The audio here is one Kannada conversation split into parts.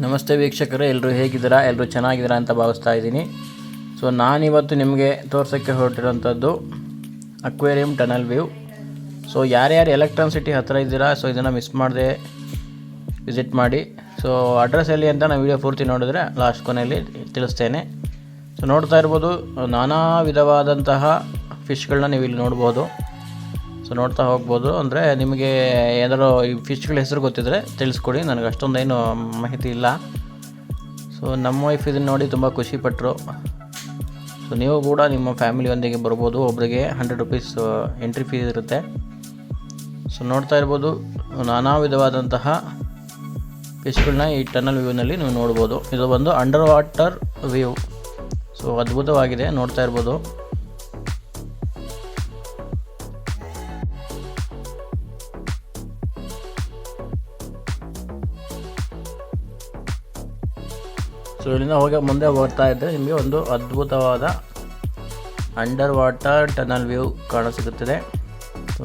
ನಮಸ್ತೆ ವೀಕ್ಷಕರೇ. ಎಲ್ಲರೂ ಹೇಗಿದ್ದೀರಾ? ಎಲ್ಲರೂ ಚೆನ್ನಾಗಿದ್ದೀರಾ ಅಂತ ಭಾವಿಸ್ತಾ ಇದ್ದೀನಿ. ಸೊ ನಾನಿವತ್ತು ನಿಮಗೆ ತೋರ್ಸೋಕ್ಕೆ ಹೊರಟಿರೋಂಥದ್ದು ಅಕ್ವೇರಿಯಂ ಟನಲ್ ವ್ಯೂ. ಸೊ ಯಾರ್ಯಾರು ಎಲೆಕ್ಟ್ರಾನ್ ಸಿಟಿ ಹತ್ತಿರ ಇದ್ದೀರಾ, ಸೊ, ಇದನ್ನು ಮಿಸ್ ಮಾಡದೆ ವಿಸಿಟ್ ಮಾಡಿ. ಸೊ ಅಡ್ರೆಸ್ ಎಲ್ಲಿ ಅಂತ ನಾನು ವೀಡಿಯೋ ಪೂರ್ತಿ ನೋಡಿದ್ರೆ ಲಾಸ್ಟ್ ಕೊನೆಯಲ್ಲಿ ತಿಳಿಸ್ತೇನೆ. ಸೊ ನೋಡ್ತಾ ಇರ್ಬೋದು, ನಾನಾ ವಿಧವಾದಂತಹ ಫಿಶ್ಗಳನ್ನ ನೀವು ಇಲ್ಲಿ ನೋಡ್ಬೋದು. ಸೊ ನೋಡ್ತಾ ಹೋಗ್ಬೋದು. ಅಂದರೆ ನಿಮಗೆ ಏನಾದರೂ ಈ ಫಿಶ್ಗಳ ಹೆಸರು ಗೊತ್ತಿದ್ದರೆ ತಿಳಿಸ್ಕೊಡಿ. ನನಗೆ ಅಷ್ಟೊಂದೇನು ಮಾಹಿತಿ ಇಲ್ಲ. ಸೊ ನಮ್ಮ ವೈಫ್ ಇದನ್ನು ನೋಡಿ ತುಂಬ ಖುಷಿಪಟ್ಟರು ಸೊ ನೀವು ಕೂಡ ನಿಮ್ಮ ಫ್ಯಾಮಿಲಿಯೊಂದಿಗೆ ಬರ್ಬೋದು. ಒಬ್ಬರಿಗೆ ಹಂಡ್ರೆಡ್ ರುಪೀಸ್ ಎಂಟ್ರಿ ಫೀಸ್ ಇರುತ್ತೆ. ಸೊ ನೋಡ್ತಾ ಇರ್ಬೋದು. ನಾನಾ ವಿಧವಾದಂತಹ ಫಿಶ್ಗಳನ್ನ ಈ ಟನಲ್ ವ್ಯೂನಲ್ಲಿ ನೀವು ನೋಡ್ಬೋದು. ಇದು ಒಂದು ಅಂಡರ್ ವಾಟರ್ ವ್ಯೂ ಸೊ ಅದ್ಭುತವಾಗಿದೆ. ನೋಡ್ತಾ ಇರ್ಬೋದು. ಸೊ ಹೋಗಿ ಮುಂದೆ ಹೋಗ್ತಾ ಇದ್ದರೆ ನಿಮಗೆ ಒಂದು ಅದ್ಭುತವಾದ ಅಂಡರ್ ವಾಟರ್ ಟನಲ್ ವ್ಯೂ ಕಾಣಸಿಗುತ್ತದೆ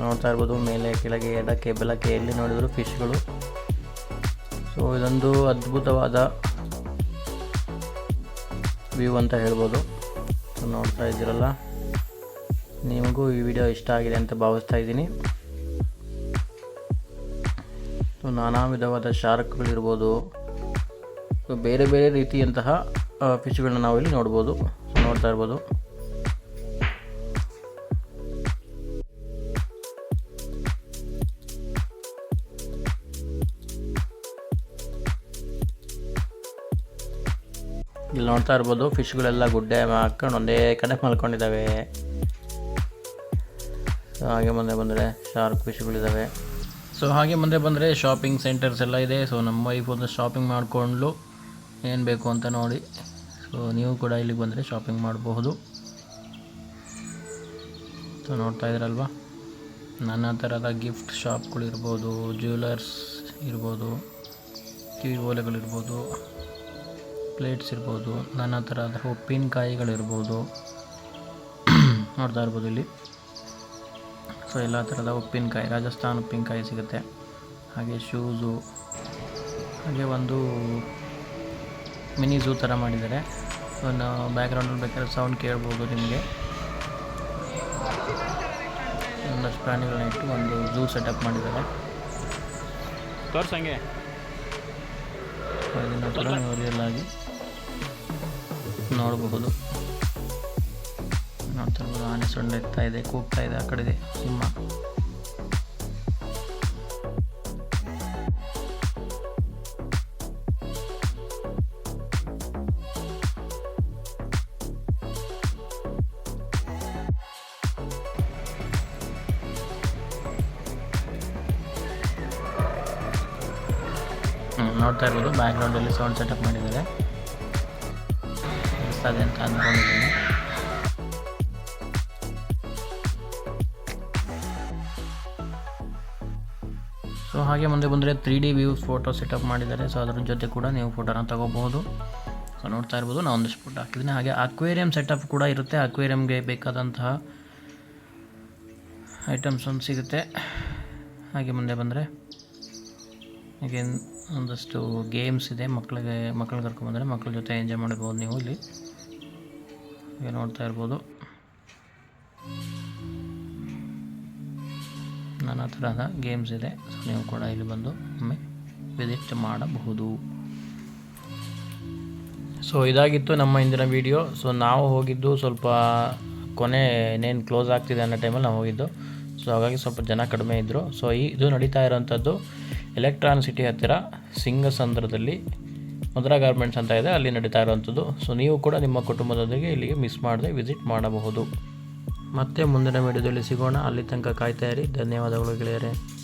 ನೋಡ್ತಾ ಇರ್ಬೋದು, ಮೇಲೆ, ಕೆಳಗೆ ಎಡಕ್ಕೆ ಬೆಳಕ್ಕೆ ಎಲ್ಲಿ ನೋಡಿದ್ರು ಫಿಶ್ಗಳು ಸೊ ಇದೊಂದು ಅದ್ಭುತವಾದ ವ್ಯೂ ಅಂತ ಹೇಳ್ಬೋದು. ನೋಡ್ತಾ ಇದ್ದೀರಲ್ಲ, ನಿಮಗೂ ಈ ವಿಡಿಯೋ ಇಷ್ಟ ಆಗಿದೆ ಅಂತ ಭಾವಿಸ್ತಾ ಇದ್ದೀನಿ. ನಾನಾ ವಿಧವಾದ ಶಾರ್ಕ್ಗಳಿರ್ಬೋದು ಸೊ ಬೇರೆ ಬೇರೆ ರೀತಿಯಂತಹ ಫಿಶ್ಗಳನ್ನ ನಾವು ಇಲ್ಲಿ ನೋಡ್ಬೋದು. ನೋಡ್ತಾ ಇರ್ಬೋದು. ಇಲ್ಲಿ ನೋಡ್ತಾ ಇರ್ಬೋದು ಫಿಶ್ಗಳೆಲ್ಲ ಗುಡ್ಡೆ ಹಾಕೊಂಡು ಒಂದೇ ಕಡೆ ಮಲ್ಕೊಂಡಿದ್ದಾವೆ. ಸೊ ಹಾಗೆ ಮುಂದೆ ಬಂದರೆ ಶಾರ್ಕ್ ಫಿಶ್ಗಳಿದ್ದಾವೆ ಸೊ ಹಾಗೆ ಮುಂದೆ ಬಂದರೆ ಶಾಪಿಂಗ್ ಸೆಂಟರ್ಸ್ ಎಲ್ಲ ಇದೆ. ಸೊ ನಮ್ಮ ವೈಫ್ ಒಂದು ಶಾಪಿಂಗ್ ಮಾಡಿಕೊಂಡು ಏನು ಬೇಕು ಅಂತ ನೋಡಿ. ಸೊ ನೀವು ಕೂಡ ಇಲ್ಲಿಗೆ ಬಂದರೆ ಶಾಪಿಂಗ್ ಮಾಡಬಹುದು. ಸೊ ನೋಡ್ತಾ ಇದ್ರಲ್ವಾ? ನಾನಾ ಥರದ ಗಿಫ್ಟ್ ಶಾಪ್ಗಳಿರ್ಬೋದು ಜ್ಯುವೆಲರ್ಸ್ ಇರ್ಬೋದು, ಕಿವಿ ಓಲೆಗಳಿರ್ಬೋದು ಪ್ಲೇಟ್ಸ್ ಇರ್ಬೋದು ನಾನಾ ಥರದ ಉಪ್ಪಿನಕಾಯಿಗಳಿರ್ಬೋದು ನೋಡ್ತಾ ಇರ್ಬೋದು ಇಲ್ಲಿ. ಸೊ ಎಲ್ಲ ಥರದ ಉಪ್ಪಿನಕಾಯಿ ರಾಜಸ್ಥಾನ್ ಉಪ್ಪಿನಕಾಯಿ ಸಿಗುತ್ತೆ. ಹಾಗೆ ಶೂಸು ಹಾಗೆ ಒಂದು ಮಿನಿ ಝೂ ಥರ ಮಾಡಿದ್ದಾರೆ. ಒಂದು ಬ್ಯಾಕ್ಗ್ರೌಂಡಲ್ಲಿ ಬೇಕಾದ್ರೆ ಸೌಂಡ್ ಕೇಳ್ಬೋದು ನಿಮಗೆ. ಒಂದಷ್ಟು ಪ್ರಾಣಿಗಳನ್ನ ಇಟ್ಟು ಒಂದು ಝೂ ಸೆಟಪ್ ಮಾಡಿದ್ದಾರೆ. ತೋರ್ಸಂಗೆ ಅದನ್ನು ಕೂಡ ನೀವು ರಿಯಲ್ ಆಗಿ ನೋಡಬಹುದು ನೋಡ್ತಾ ಇರ್ಬೋದು ಆನೆ ಸೊಂಡ ಎತ್ತಾ ಇದೆ ಕೂಗ್ತಾ ಇದೆ ಆ ಕಡೆಗೆ ಸಿಂಹ. ನೋಡ್ತಾ ಇರ್ಬೋದು. ಬ್ಯಾಕ್ಗ್ರೌಂಡಲ್ಲಿ ಸೌಂಡ್ ಸೆಟಪ್ ಮಾಡಿದ್ದಾರೆ. ಕೇಳಿಸ್ತದೆ ಅಂತ ಅಂದ್ಕೊಂಡಿದ್ದೀನಿ ಸೊ ಹಾಗೆ ಮುಂದೆ ಬಂದರೆ three D view photo setup ಮಾಡಿದ್ದಾರೆ. ಸೊ ಅದರ ಜೊತೆ ಕೂಡ ನೀವು ಫೋಟೋನ ತಗೋಬಹುದು. ಸೊ ನೋಡ್ತಾ ಇರ್ಬೋದು. ನಾನು ಒಂದಿಷ್ಟು ಫೋಟೋ ಹಾಕಿದ್ದೀನಿ ಹಾಗೆ ಅಕ್ವೇರಿಯಂ ಸೆಟಪ್ ಕೂಡ ಇರುತ್ತೆ. ಅಕ್ವೇರಿಯಂಗೆ ಬೇಕಾದಂತಹ ಐಟಮ್ಸ್ ಒಂದು ಸಿಗುತ್ತೆ. ಹಾಗೆ ಮುಂದೆ ಬಂದರೆ ಹಾಗೆ ಒಂದಷ್ಟು ಗೇಮ್ಸ್ ಇದೆ. ಮಕ್ಕಳಿಗೆ ಮಕ್ಕಳು ಕರ್ಕೊಂಬಂದರೆ ಮಕ್ಕಳ ಜೊತೆ ಎಂಜಾಯ್ ಮಾಡ್ಬೋದು ನೀವು ಇಲ್ಲಿ. ಈಗ ನೋಡ್ತಾ ಇರ್ಬೋದು. ನಾನಾ ಥರದ ಗೇಮ್ಸ್ ಇದೆ. ಸೊ ನೀವು ಕೂಡ ಇಲ್ಲಿ ಬಂದು ಒಮ್ಮೆ ವಿಸಿಟ್ ಮಾಡಬಹುದು. ಸೊ ಇದಾಗಿತ್ತು ನಮ್ಮ ಇಂದಿನ ವಿಡಿಯೋ ಸೊ ನಾವು ಹೋಗಿದ್ದು ಸ್ವಲ್ಪ ಕೊನೆ, ಇನ್ನೇನು ಕ್ಲೋಸ್ ಆಗ್ತಿದೆ ಅನ್ನೋ ಟೈಮಲ್ಲಿ ನಾವು ಹೋಗಿದ್ದು. ಸೊ ಹಾಗಾಗಿ ಸ್ವಲ್ಪ ಜನ ಕಡಿಮೆ ಇದ್ದರು ಸೊ ಈ, ಇದು ನಡೀತಾ ಇರೋವಂಥದ್ದು ಎಲೆಕ್ಟ್ರಾನ್ ಸಿಟಿ ಹತ್ತಿರ ಸಿಂಗಸಂದ್ರದಲ್ಲಿ ಮಧುರಾ ಗಾರ್ಮೆಂಟ್ಸ್ ಅಂತ ಇದೆ, ಅಲ್ಲಿ ನಡೀತಾ ಇರುವಂಥದ್ದು. ಸೊ ನೀವು ಕೂಡ ನಿಮ್ಮ ಕುಟುಂಬದೊಂದಿಗೆ ಇಲ್ಲಿಗೆ ಮಿಸ್ ಮಾಡದೆ ವಿಸಿಟ್ ಮಾಡಬಹುದು. ಮತ್ತೆ ಮುಂದಿನ ವಿಡಿಯೋದಲ್ಲಿ ಸಿಗೋಣ. ಅಲ್ಲಿ ತನಕ ಕಾಯ್ತಾ ಧನ್ಯವಾದಗಳು ಗೆಳೆಯರೆ.